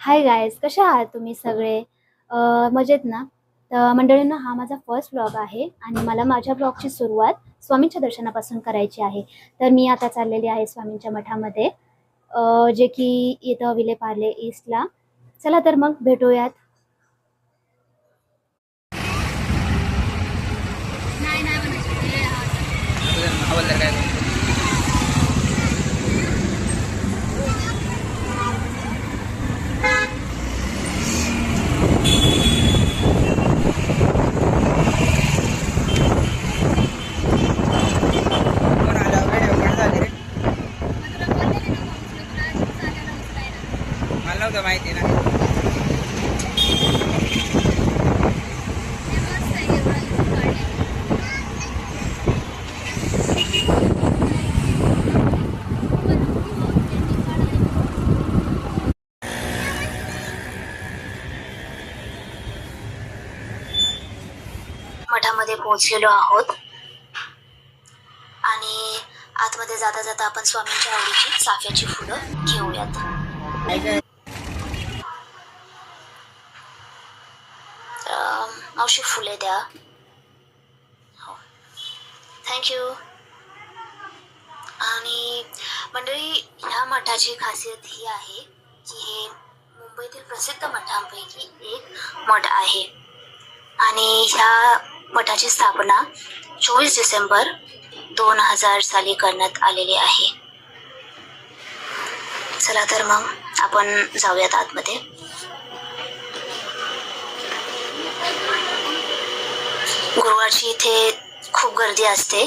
Hi guys कशा आहात तुम्ही सगळे? मजेत ना? तर मंडळींनो हा माझा फर्स्ट ब्लॉग आहे आणि मला माझ्या ब्लॉगची सुरुवात स्वामींच्या दर्शनापासून करायची आहे. तर मी आता चाललेली आहे स्वामींच्या मठामध्ये जे की इथं विले पार्ले ईस्टला चला तर मग भेटूयात. फोन मला नव्हतं माहिती ना. मठामध्ये पोहोचलेलो आहोत. आणि आतमध्ये जाता जाता आपण स्वामींच्या आवडीची चाफ्याची फुलं घेऊयात. मावशी फुले द्या. हो. थँक्यू आणि मंडळी ह्या मठाची खासियत ही आहे की हे मुंबईतील प्रसिद्ध मठांपैकी एक मठ आहे. आणि ह्या मठाची स्थापना चोवीस डिसेंबर दोन हजार साली करण्यात आलेली आहे. चला तर मग आपण जाऊयात आतमध्ये. गुरुवारची इथे खूप गर्दी असते.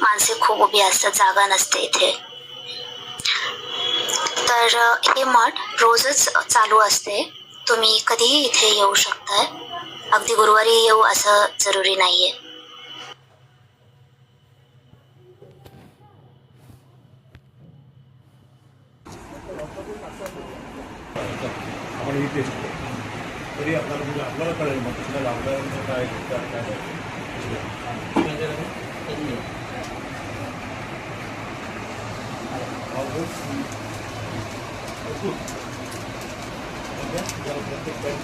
माणसे खूप उभी असतात जागा नसते इथे. तर हे मठ रोजच चालू असते. तुम्ही कधीही इथे येऊ शकताय. अगदी गुरुवारी येऊ असं जरुरी नाहीये. आपण तरी आपल्याला म्हणजे आपल्याला कळेल मग तुला लागल्यानंतर काय काय काय प्रत्येक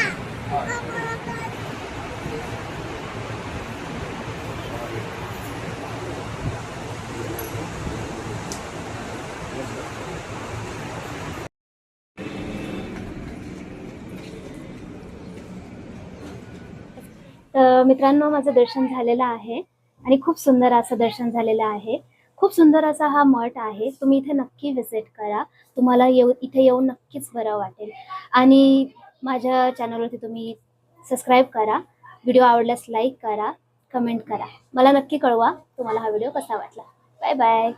तर मित्रांनो माझं दर्शन झालेलं आहे आणि खूप सुंदर असं दर्शन झालेलं आहे. खूप सुंदर असा हा मठ आहे. तुम्ही इथे नक्की व्हिजिट करा. तुम्हाला येऊ इथे येऊन नक्कीच बरं वाटेल. आणि माझ्या चॅनलवरती तुम्ही सबस्क्राईब करा. व्हिडिओ आवडल्यास लाईक करा कमेंट करा. मला नक्की कळवा तुम्हाला हा व्हिडिओ कसा वाटला. Bye bye